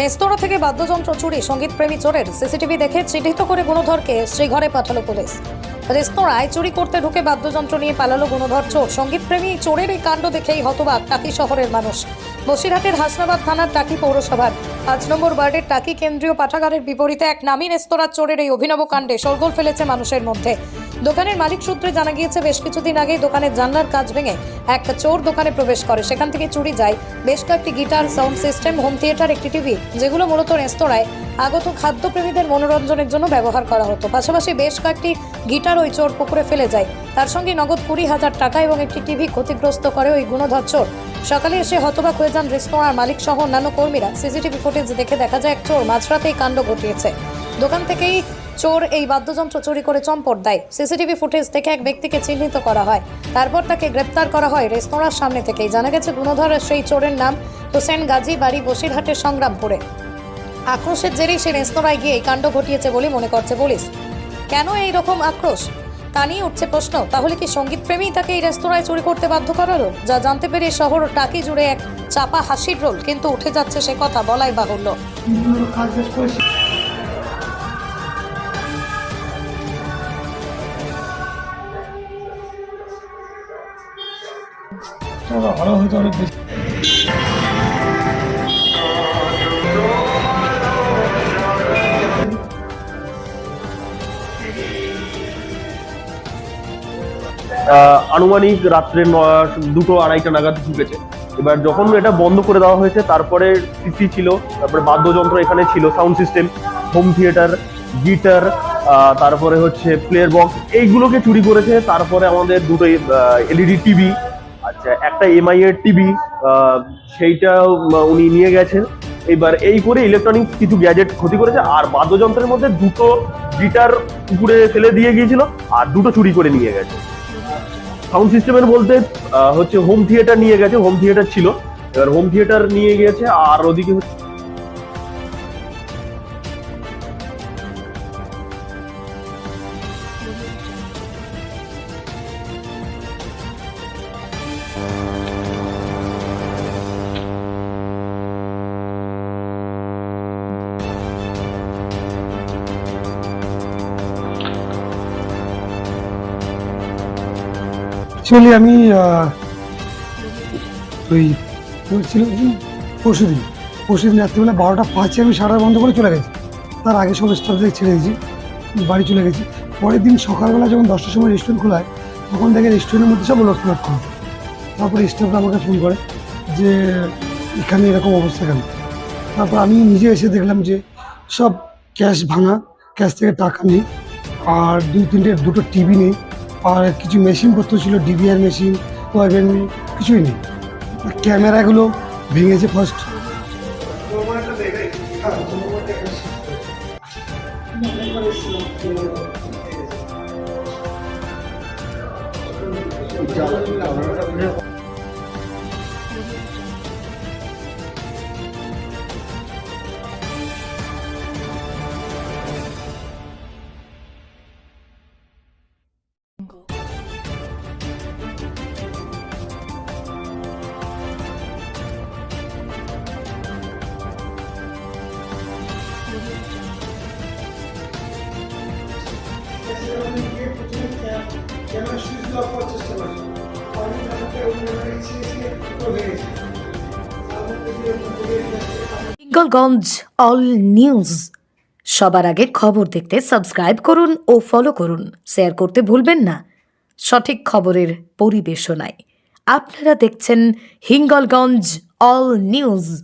রেস্তোরাঁ থেকে বাদ্যযন্ত্র চুরি, সঙ্গীতপ্রেমী চোরের সিসিটিভি দেখে চিহ্নিত করে গুণধরকে শ্রীঘরে পাঠালো পুলিশ। রেস্তোরাঁয় চুরি করতে ঢুকে বাদ্যযন্ত্র নিয়ে পালালো গুণধর চোর। সঙ্গীতপ্রেমী চোরের এই কাণ্ড দেখেই হতবাক টাকি শহরের মানুষ। বসিরহাটের হাসনাবাদ থানার টাকি পৌরসভার। পাঁচ নম্বর ওয়ার্ডের টাকি কেন্দ্রীয় পাঠাগারের বিপরীতে এক নামী রেস্তোরাঁ চোরের এই অভিনব কাণ্ডে সরগোল ফেলেছে মানুষের মধ্যে। দোকানের মালিক সূত্রে জানা গিয়েছে, বেশ কিছুদিন আগে দোকানের জানলার কাজ ভেঙে এক চোর দোকানে প্রবেশ করে। সেখান থেকে চুরি যায় বেশ কয়েকটি guitar, sound system, home theatre, একটি টিভি, যেগুলো মূলত রেস্তোরাঁয় আগত খাদ্যপ্রেমীদের মনোরঞ্জনের জন্য ব্যবহার করা হতো। পাশাপাশি বেশ কয়েকটি গিটার ওই চোর পুকুরে ফেলে যায়। তার সঙ্গে নগদ কুড়ি হাজার টাকা এবং একটি টিভি ক্ষতিগ্রস্ত করে ওই গুণধর চোর। সকালে এসে হতবাক হয়ে যান রেস্তোরাঁর মালিক সহ অন্যান্য কর্মীরা। সিসিটিভি ফুটেজ দেখে দেখা যায় এক চোর মাঝরাতেই কাণ্ড ঘটিয়েছে। দোকান থেকেই চোর এই বাদ্যযন্ত্র চুরি করে চম্পট দেয়। সিসিটিভি ফুটেজ থেকে এক ব্যক্তিকে চিহ্নিত করা হয়। তারপর তাকে গ্রেপ্তার করা হয় রেস্তোরাঁর সামনে থেকেই। জানা গেছে, গুণধর সেই চোরের নাম হোসেন গাজী, বাড়ি বসিরহাটের সংগ্রামপুরে। আক্রোশের জেরেই সে রেস্তোরাঁয় গিয়ে এই কাণ্ড ঘটিয়েছে বলে মনে করছে পুলিশ। কেন এই রকম আক্রোশ? তা নিয়ে উঠছে প্রশ্ন। তাহলে কি সঙ্গীতপ্রেমী তাকে এই রেস্তোরাঁয় চুরি করতে বাধ্য করালো? যা জানতে পেরে শহর টাকি জুড়ে এক চাপা হাসির রোল, কিন্তু উঠে যাচ্ছে সে কথা বলাই বাহুল্য। হয়তো অনেক আনুমানিক রাত্রে দুটো আড়াইটা নাগাদ ঢুকেছে। এবার যখন এটা বন্ধ করে দেওয়া হয়েছে, তারপরে সিসি ছিল, তারপরে বাদ্যযন্ত্র এখানে ছিল sound system home theatre guitar তারপরে হচ্ছে প্লেয়ার বক্স এইগুলোকে চুরি করেছে। তারপরে আমাদের দুটো এলইডি টিভি আচ্ছা একটা এমআই এর টিভি সেইটা উনি নিয়ে গেছেন। এবার এই করে ইলেকট্রনিক্স কিছু গ্যাজেট ক্ষতি করেছে, আর বাদ্যযন্ত্রের মধ্যে দুটো গিটার উপরে ফেলে দিয়ে গিয়েছিল, আর দুটো চুরি করে নিয়ে গেছে। সাউন্ড সিস্টেমের বলতে হচ্ছে হোম থিয়েটার নিয়ে গেছে হোম থিয়েটার ছিল। এবার হোম থিয়েটার নিয়ে গেছে, আর ওদিকে হচ্ছে অ্যাকচুয়ালি আমি ওই ছিল পরশু দিন পরশু দিন রাত্রিবেলা বারোটা পাঁচে আমি সারা বন্ধ করে চলে গেছি। তার আগে সব স্টাফদের ছেড়ে দিয়েছি, বাড়ি চলে গেছি। পরের দিন সকালবেলা যখন দশটার সময় রেস্টুরেন্ট খোলা হয়, তখন দেখে রেস্টুরেন্টের মধ্যে সব লোটফ্লট করা। তারপরে স্টাফরা আমাকে ফোন করে যে, এখানে এরকম অবস্থা কেন? তারপর আমি নিজে এসে দেখলাম যে, সব ক্যাশ ভাঙা ক্যাশ থেকে টাকা নেই, আর দুই তিনটে, দুটো টিভি নেই। আর কিছু মেশিনপত্র ছিল ডিভিআর মেশিন কিছুই নেই। ক্যামেরাগুলো ভেঙেছে ফার্স্ট হিঙ্গলগঞ্জ অল নিউজ। সবার আগে খবর দেখতে সাবস্ক্রাইব করুন ও ফলো করুন। শেয়ার করতে ভুলবেন না। সঠিক খবরের পরিবেশনায়। আপনারা দেখছেন হিঙ্গলগঞ্জ অল নিউজ।